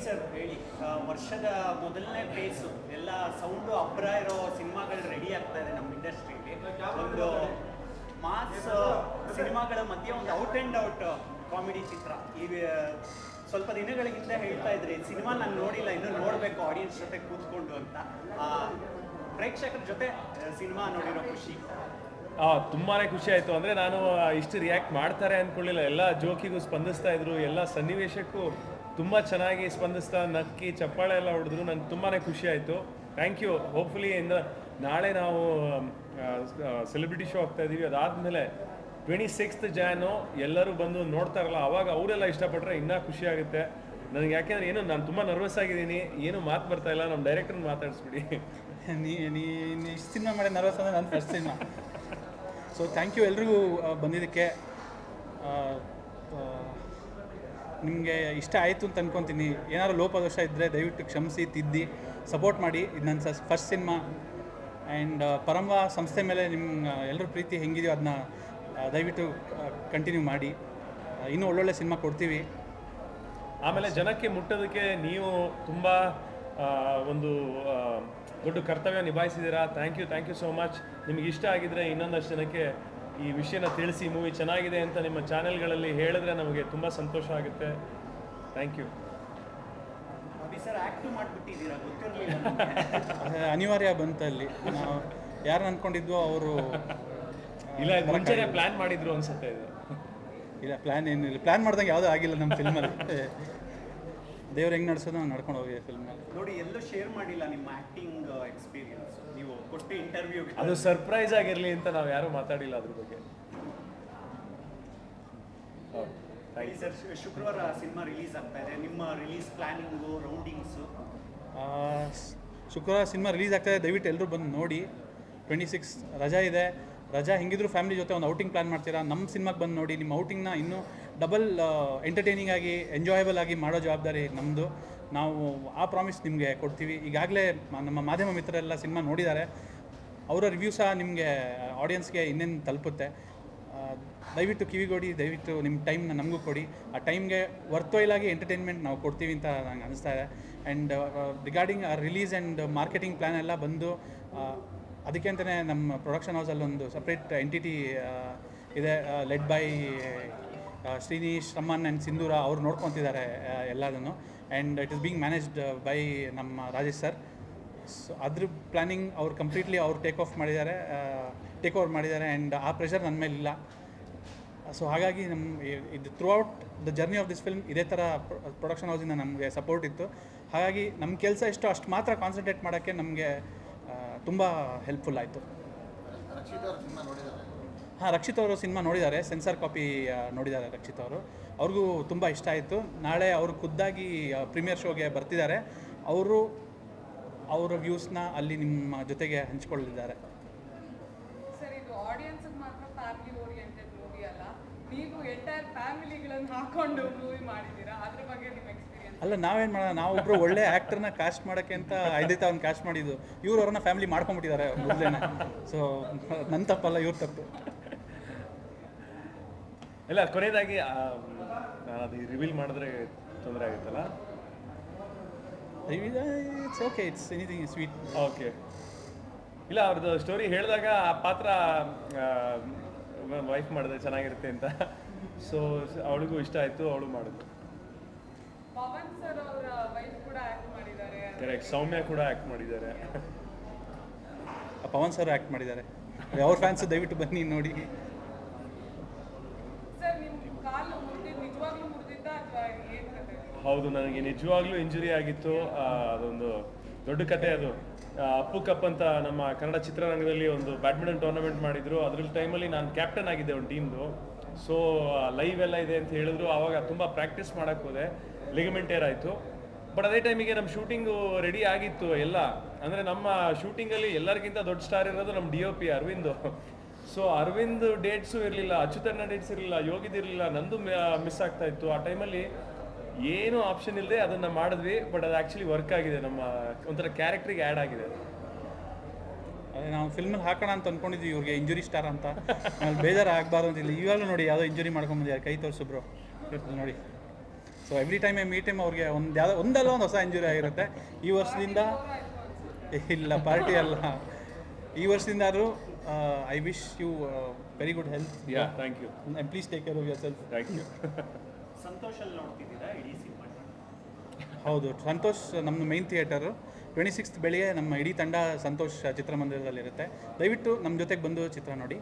Sir, ಹೇಳಿ. ವರ್ಷದ ಮೊದಲನೇ ಫೇಸು ಎಲ್ಲ ಸೌಂಡು ಅಬ್ಬರ ಇರೋ ಸಿನಿಮಾಗಳು ರೆಡಿ ಆಗ್ತಾ ಇದೆ ನಮ್ಮ ಇಂಡಸ್ಟ್ರಿಲಿ ಒಂದು ಮಾಸ್ ಸಿನಿಮಾಗಳ ಮಧ್ಯೆ ಒಂದು ಔಟ್ ಆ್ಯಂಡ್ ಔಟ್ ಕಾಮಿಡಿ ಚಿತ್ರ. ಈ ಸ್ವಲ್ಪ ದಿನಗಳಿಗಿಂತ ಹೇಳ್ತಾ ಇದ್ರಿ ಸಿನಿಮಾ ನಾನು ನೋಡಿಲ್ಲ ಇನ್ನೂ ನೋಡಬೇಕು ಆಡಿಯನ್ಸ್ ಜೊತೆ ಕೂತ್ಕೊಂಡು ಅಂತ. ಆ, ಪ್ರೇಕ್ಷಕರ ಜೊತೆ ಸಿನಿಮಾ ನೋಡಿರೋ ಖುಷಿ. ಆ, ತುಂಬಾನೇ ಖುಷಿ ಆಯ್ತು. ಅಂದ್ರೆ ನಾನು ಇಷ್ಟು ರಿಯಾಕ್ಟ್ ಮಾಡ್ತಾರೆ ಅಂದ್ಕೊಳ್ಳಿಲ್ಲ ಎಲ್ಲ ಜೋಕಿಗೂ ಸ್ಪಂದಿಸ್ತಾ ಇದ್ರು. ಎಲ್ಲ ಸನ್ನಿವೇಶಕ್ಕೂ ತುಂಬಾ ಚೆನ್ನಾಗಿ ಸ್ಪಂದಿಸ್ತಾ ನಕ್ಕಿ ಚಪ್ಪಾಳೆ ಎಲ್ಲ ಹೊಡೆದ್ರು. ನಂಗೆ ತುಂಬಾನೇ ಖುಷಿ ಆಯ್ತು. ಥ್ಯಾಂಕ್ ಯು ಹೋಪ್ಫುಲಿ ಇಂದ ನಾಳೆ ನಾವು ಸೆಲೆಬ್ರಿಟಿ ಶೋ ಆಗ್ತಾ ಇದ್ದೀವಿ ಅದಾದಮೇಲೆ ಟ್ವೆಂಟಿ ಸಿಕ್ಸ್ತ್ ಜಾನು ಎಲ್ಲರೂ ಬಂದು ನೋಡ್ತಾರಲ್ಲ, ಅವಾಗ ಅವರೆಲ್ಲ ಇಷ್ಟಪಟ್ಟರೆ ಇನ್ನೂ ಖುಷಿ ಆಗುತ್ತೆ. ನನಗೆ ಯಾಕೆಂದ್ರೆ ಏನು, ನಾನು ತುಂಬ ನರ್ವಸ್ ಆಗಿದ್ದೀನಿ. ಏನು ಮಾತು ಬರ್ತಾ ಇಲ್ಲ. ನಮ್ಮ ಡೈರೆಕ್ಟರ್ ಮಾತಾಡಿಸ್ಬಿಡಿ. ನೀ ನೀ ಇಷ್ಟು ಸಿನಿಮಾ ಮಾಡಿ ನರ್ವಸ್ ಅಂದರೆ ನಾನು first cinema. So thank you ಎಲ್ರಿಗೂ ಬಂದಿದ್ದಕ್ಕೆ. ನಿಮಗೆ ಇಷ್ಟ ಆಯಿತು ಅಂತ ಅನ್ಕೊತೀನಿ. ಏನಾದ್ರು ಲೋಪದೋಷ ಇದ್ದರೆ ದಯವಿಟ್ಟು ಕ್ಷಮಿಸಿ, ತಿದ್ದಿ. ಸಪೋರ್ಟ್ ಮಾಡಿ. ಇದು ನನ್ನ ಫಸ್ಟ್ ಸಿನಿಮಾ. ಆ್ಯಂಡ್ ಪರಂಗ ಸಂಸ್ಥೆ ಮೇಲೆ ನಿಮ್ಮ ಎಲ್ಲರ ಪ್ರೀತಿ ಹೆಂಗಿದೆಯೋ ಅದನ್ನ ದಯವಿಟ್ಟು ಕಂಟಿನ್ಯೂ ಮಾಡಿ. ಇನ್ನೂ ಒಳ್ಳೊಳ್ಳೆ ಸಿನಿಮಾ ಕೊಡ್ತೀವಿ. ಆಮೇಲೆ ಜನಕ್ಕೆ ಮುಟ್ಟೋದಕ್ಕೆ ನೀವು ತುಂಬ ಒಂದು ದೊಡ್ಡ ಕರ್ತವ್ಯ ನಿಭಾಯಿಸಿದ್ದೀರಾ? Thank you thank you so much ನಿಮಗೆ ಇಷ್ಟ ಆಗಿದ್ರೆ ಇನ್ನೊಂದಷ್ಟು ಜನಕ್ಕೆ ಈ ವಿಷಯನ ತಿಳಿಸಿ. ಮೂವಿ ಚೆನ್ನಾಗಿದೆ ಅಂತ ನಿಮ್ಮ ಚಾನೆಲ್ಗಳಲ್ಲಿ ಹೇಳಿದ್ರೆ ನಮಗೆ ತುಂಬ ಸಂತೋಷ ಆಗುತ್ತೆ. Thank you Abhi sir act ಮಾಡಿಬಿಟ್ಟಿದ್ದೀರಾ ಗೊತ್ತಿರಲಿಲ್ಲ ಅದು ಅನಿವಾರ್ಯ ಬಂತಲ್ಲಿ ನಾವು ಯಾರು ಅಂದ್ಕೊಂಡಿದ್ವೋ ಅವರು ಇಲ್ಲ ಇದು ಮುಂಚೆನೆ ಪ್ಲಾನ್ ಮಾಡಿದ್ರು ಅನ್ಸುತ್ತೆ ಇದು. ಇಲ್ಲ ಪ್ಲಾನ್ ಏನಿಲ್ಲ. ಪ್ಲಾನ್ ಮಾಡ್ದಂಗೆ ಯಾವುದೂ ಆಗಿಲ್ಲ ನಮ್ಮ ಫಿಲ್ಮಲ್ಲಿ ದೇವ್ರು ಹೆಂಗೆ ನಡೆಸೋದು ನಾವು ನಡ್ಕೊಂಡು ಹೋಗಿ ಫಿಲ್ಮಲ್ಲಿ ನೋಡಿ ಎಲ್ಲೂ ಶೇರ್ ಮಾಡಿಲ್ಲ ನಿಮ್ಮ ಆಕ್ಟಿಂಗ್ ಎಕ್ಸ್ಪೀರಿಯನ್ಸ್ ನೀವು ಕೊಟ್ಟು ಇಂಟರ್ವ್ಯೂ ಅದು ಸರ್ಪ್ರೈಸ್ ಆಗಿರಲಿ ಅಂತ ನಾವು ಯಾರೂ ಮಾತಾಡಿಲ್ಲ ಅದ್ರ ಬಗ್ಗೆ. ಸರ್ ಶುಕ್ರವಾರ ಸಿನಿಮಾ ರಿಲೀಸ್ ಆಗ್ತಾ ಇದೆ. ನಿಮ್ಮ ರಿಲೀಸ್ ಪ್ಲಾನಿಂಗು ರೌಂಡಿಂಗ್ಸು ಶುಕ್ರವಾರ ಸಿನಿಮಾ ರಿಲೀಸ್ ಆಗ್ತಾಯಿದೆ ದಯವಿಟ್ಟು ಎಲ್ಲರೂ ಬಂದು ನೋಡಿ. ಟ್ವೆಂಟಿ ಸಿಕ್ಸ್ ರಜಾ ಇದೆ. ರಜಾ ಹೆಂಗಿದ್ರು ಫ್ಯಾಮಿಲಿ ಜೊತೆ ಒಂದು ಔಟಿಂಗ್ ಪ್ಲಾನ್ ಮಾಡ್ತೀರಾ? ನಮ್ಮ ಸಿನಿಮಾಗೆ ಬಂದು ನೋಡಿ. ನಿಮ್ಮ ಔಟಿಂಗ್ನ ಇನ್ನೂ ಡಬಲ್ ಎಂಟರ್ಟೈನಿಂಗ್ ಆಗಿ ಎಂಜಾಯಬಲ್ ಆಗಿ ಮಾಡೋ ಜವಾಬ್ದಾರಿ ನಮ್ಮದು ನಾವು ಆ ಪ್ರಾಮಿಸ್ ನಿಮಗೆ ಕೊಡ್ತೀವಿ. ಈಗಾಗಲೇ ನಮ್ಮ ಮಾಧ್ಯಮ ಮಿತ್ರರೆಲ್ಲ ಸಿನಿಮಾ ನೋಡಿದ್ದಾರೆ. ಅವರ ರಿವ್ಯೂ ಸಹ ನಿಮಗೆ ಆಡಿಯನ್ಸ್ಗೆ ಇನ್ನೇನು ತಲುಪುತ್ತೆ. ದಯವಿಟ್ಟು ಕಿವಿಗೊಡಿ ದಯವಿಟ್ಟು ನಿಮ್ಮ ಟೈಮ್ನ ನಮಗೂ ಕೊಡಿ. ಆ ಟೈಮ್ಗೆ ವರ್ತ್ವೈಲಾಗಿ ಎಂಟರ್ಟೈನ್ಮೆಂಟ್ ನಾವು ಕೊಡ್ತೀವಿ ಅಂತ ನಂಗೆ ಅನಿಸ್ತಾ ಇದೆ. ಆ್ಯಂಡ್ ರಿಗಾರ್ಡಿಂಗ್ ಆ ರಿಲೀಸ್ ಆ್ಯಂಡ್ ಮಾರ್ಕೆಟಿಂಗ್ ಪ್ಲ್ಯಾನ್ ಎಲ್ಲ ಬಂದು ಅದಕ್ಕೆ ಅಂತಲೇ ನಮ್ಮ ಪ್ರೊಡಕ್ಷನ್ ಹೌಸಲ್ಲಿ ಒಂದು ಸಪ್ರೇಟ್ ಎಂಟಿಟಿ ಇದೆ led by Shrinish Raman and Sindhura ಅವ್ರು ನೋಡ್ಕೊತಿದ್ದಾರೆ ಎಲ್ಲದನ್ನು. And it is being managed by ನಮ್ಮ ರಾಜೇಶ್ ಸರ್ ಸೊ ಅದ್ರ ಪ್ಲ್ಯಾನಿಂಗ್ ಅವ್ರು ಕಂಪ್ಲೀಟ್ಲಿ ಅವ್ರು ಟೇಕ್ ಆಫ್ ಮಾಡಿದ್ದಾರೆ ಟೇಕ್ ಓವರ್ ಮಾಡಿದ್ದಾರೆ. ಆ್ಯಂಡ್ ಆ ಪ್ರೆಷರ್ ನನ್ನ ಮೇಲೆ ಇಲ್ಲ ಸೊ ಹಾಗಾಗಿ ನಮ್ಮ ಇದು throughout the journey of this film ಇದೇ ಥರ ಪ್ರೊಡಕ್ಷನ್ ಹೌಸಿಂದ ನಮಗೆ ಸಪೋರ್ಟ್ ಇತ್ತು. ಹಾಗಾಗಿ ನಮ್ಮ ಕೆಲಸ ಎಷ್ಟು ಅಷ್ಟು ಮಾತ್ರ ಕಾನ್ಸಂಟ್ರೇಟ್ ಮಾಡೋಕ್ಕೆ ನಮಗೆ ತುಂಬ ಹೆಲ್ಪ್ಫುಲ್ ಆಯಿತು. ಹಾಂ ರಕ್ಷಿತ್ ಅವರು ಸಿನಿಮಾ ನೋಡಿದ್ದಾರೆ. ಸೆನ್ಸಾರ್ ಕಾಪಿ ನೋಡಿದ್ದಾರೆ ರಕ್ಷಿತ್ ಅವರು. ಅವ್ರಿಗೂ ತುಂಬ ಇಷ್ಟ ಆಯಿತು. ನಾಳೆ ಅವರು ಖುದ್ದಾಗಿ ಪ್ರೀಮಿಯರ್ ಶೋಗೆ ಬರ್ತಿದ್ದಾರೆ. ಅವರು ಅವರ ವ್ಯೂಸ್ನ ಅಲ್ಲಿ ನಿಮ್ಮ ಜೊತೆಗೆ ಹಂಚ್ಕೊಳ್ಳಿದ್ದಾರೆ ಸರ್ ಇದು ಆಡಿಯನ್ಸ್ ಮಾತ್ರ ಫ್ಯಾಮಿಲಿ ಓರಿಯೆಂಟೆಡ್ ಮೂವಿ ಅಲ್ಲ ನೀವು ಎಂಟೈರ್ ಫ್ಯಾಮಿಲಿಗಳನ್ನು ಹಾಕೊಂಡು ಮೂವಿ ಮಾಡಿದ್ದೀರಾ? ಅದ್ರ ಬಗ್ಗೆ ನಿಮ್ಮ ಎಕ್ಸ್ಪೀರಿಯನ್ಸ್ ಅಲ್ಲ ನಾವೇನು ಮಾಡೋಣ? ನಾವು ಒಬ್ರು ಒಳ್ಳೆ ಆ್ಯಕ್ಟರ್ನ ಕಾಸ್ಟ್ ಮಾಡೋಕ್ಕೆ ಅಂತ ಐದೈತೆ ಅವ್ನು ಕಾಸ್ಟ್ ಮಾಡಿದ್ದು. ಇವ್ರು ಅವ್ರನ್ನ ಫ್ಯಾಮಿಲಿ ಮಾಡ್ಕೊಂಡ್ಬಿಟ್ಟಿದ್ದಾರೆ ಮೊದಲೇನೆ. ಸೊ ನನ್ನ ತಪ್ಪಲ್ಲ ಇವ್ರ ತಪ್ಪು. ಇಲ್ಲ ಕೊನೆಯದಾಗಿ ಅದು ರಿವೀಲ್ ಮಾಡಿದ್ರೆ ತೊಂದರೆ ಆಗುತ್ತಲ್ಲ? It's okay it's anything sweet okay ಇಲ್ಲ ಅವ್ರದ್ದು ಸ್ಟೋರಿ ಹೇಳಿದಾಗ ಆ ಪಾತ್ರ ವೈಫ್ ಮಾಡಿದ್ರೆ ಚೆನ್ನಾಗಿರುತ್ತೆ ಅಂತ. ಸೊ ಅವಳಿಗೂ ಇಷ್ಟ ಆಯಿತು ಅವಳು ಮಾಡಿದ್ರು ಪವನ್ ಸರ್ ಅವರ ವೈಫ್ ಕೂಡ ಆಕ್ಟ್ ಮಾಡಿದ್ದಾರೆ. ಕರೆಕ್ಟ್ ಸೌಮ್ಯ ಕೂಡ ಆ್ಯಕ್ಟ್ ಮಾಡಿದ್ದಾರೆ. ಪವನ್ ಸರ್ ಆ್ಯಕ್ಟ್ ಮಾಡಿದ್ದಾರೆ. ಅವ್ರ ಫ್ಯಾನ್ಸ್ ದಯವಿಟ್ಟು ಬನ್ನಿ ನೋಡಿ. ಸರ್ ನಿಮ್ಮ ಕಾಲು ಮುರಿದಿದ್ದು ನಿಜವಾಗ್ಲೂ ಮುರಿದಿದ್ದ ಅಥವಾ ಏನ್ ಕತೆ? ಹೌದು ನನಗೆ ನಿಜವಾಗ್ಲೂ ಇಂಜುರಿ ಆಗಿತ್ತು. ಅದೊಂದು ದೊಡ್ಡ ಕತೆ ಅದು. ಅಪ್ಪು ಅಂತ ನಮ್ಮ ಕನ್ನಡ ಚಿತ್ರರಂಗದಲ್ಲಿ ಒಂದು ಬ್ಯಾಡ್ಮಿಂಟನ್ ಟೂರ್ನಮೆಂಟ್ ಮಾಡಿದ್ರು. ಅದ್ರಲ್ಲಿ ಟೈಮಲ್ಲಿ ನಾನು ಕ್ಯಾಪ್ಟನ್ ಆಗಿದ್ದೆ ಒಂದು ಟೀಮ್ದು ಸೊ ಲೈವ್ ಎಲ್ಲ ಇದೆ ಅಂತ ಹೇಳಿದ್ರು. ಆವಾಗ ತುಂಬ ಪ್ರಾಕ್ಟೀಸ್ ಮಾಡೋಕ್ಕೆ ಹೋದೆ. ಲಿಗಮೆಂಟ್ ಏರ್ ಆಯಿತು. ಬಟ್ ಅದೇ ಟೈಮಿಗೆ ನಮ್ಮ ಶೂಟಿಂಗು ರೆಡಿ ಆಗಿತ್ತು ಎಲ್ಲ. ಅಂದರೆ ನಮ್ಮ ಶೂಟಿಂಗಲ್ಲಿ ಎಲ್ಲರಿಗಿಂತ ದೊಡ್ಡ ಸ್ಟಾರ್ ಇರೋದು ನಮ್ಮ D O P Aravind. So Aravind dates ಇರಲಿಲ್ಲ ಅಚ್ಯುತಣ್ಣ ಡೇಟ್ಸ್ ಇರಲಿಲ್ಲ ಯೋಗಿದಿರಲಿಲ್ಲ ನಂದು ಮಿಸ್ ಆಗ್ತಾ ಇತ್ತು. ಆ ಟೈಮಲ್ಲಿ ಏನು ಆಪ್ಷನ್ ಇಲ್ಲದೆ ಅದನ್ನ ಮಾಡಿದ್ವಿ ಬಟ್ ಅದು ಆ್ಯಕ್ಚುಲಿ ವರ್ಕ್ ಆಗಿದೆ. ನಮ್ಮ ಒಂಥರ ಕ್ಯಾರೆಕ್ಟ್ರಿಗೆ ಆ್ಯಡ್ ಆಗಿದೆ. ಅದೇ ನಾವು ಫಿಲ್ಮಲ್ಲಿ ಹಾಕೋಣ ಅಂತ ಅನ್ಕೊಂಡಿದ್ವಿ ಇವ್ರಿಗೆ ಇಂಜುರಿ ಸ್ಟಾರ್ ಅಂತ. ಆಮೇಲೆ ಬೇಜಾರು ಆಗಬಾರ್ದು ಅಂತಿಲ್ಲ ಇವಾಗಲೂ ನೋಡಿ ಯಾವುದೋ ಇಂಜುರಿ ಮಾಡ್ಕೊಂಬಂದಿದ್ದಾರೆ ಕೈ ತೋರಿಸು ಬ್ರೋ ನೋಡಿ. So every time I meet time ಅವ್ರಿಗೆ ಒಂದು ಯಾವುದೋ ಒಂದಲ್ಲ ಒಂದು ಹೊಸ ಇಂಜುರಿ ಆಗಿರುತ್ತೆ. ಈ ವರ್ಷದಿಂದ ಇಲ್ಲ ಪಾರ್ಟಿ ಅಲ್ಲ. ಈ ವರ್ಷದಿಂದ ಆದರೂ I wish you very good health ya thank you and please take care of yourself thank you ಸಂತೋಷಲ್ಲಿ ನೋಡ್ತಿದ್ದೀರಾ? ಹೌದು, ಸಂತೋಷ್ ನಮ್ಮ ಮೈನ್ ಥಿಯೇಟರು ಟ್ವೆಂಟಿ ಸಿಕ್ಸ್ತ್ ಬೆಳಿಗ್ಗೆ ನಮ್ಮ ಇಡೀ ತಂಡ ಸಂತೋಷ್ ಚಿತ್ರಮಂದಿರದಲ್ಲಿರುತ್ತೆ. ದಯವಿಟ್ಟು ನಮ್ಮ ಜೊತೆಗೆ ಬಂದು ಚಿತ್ರ ನೋಡಿ.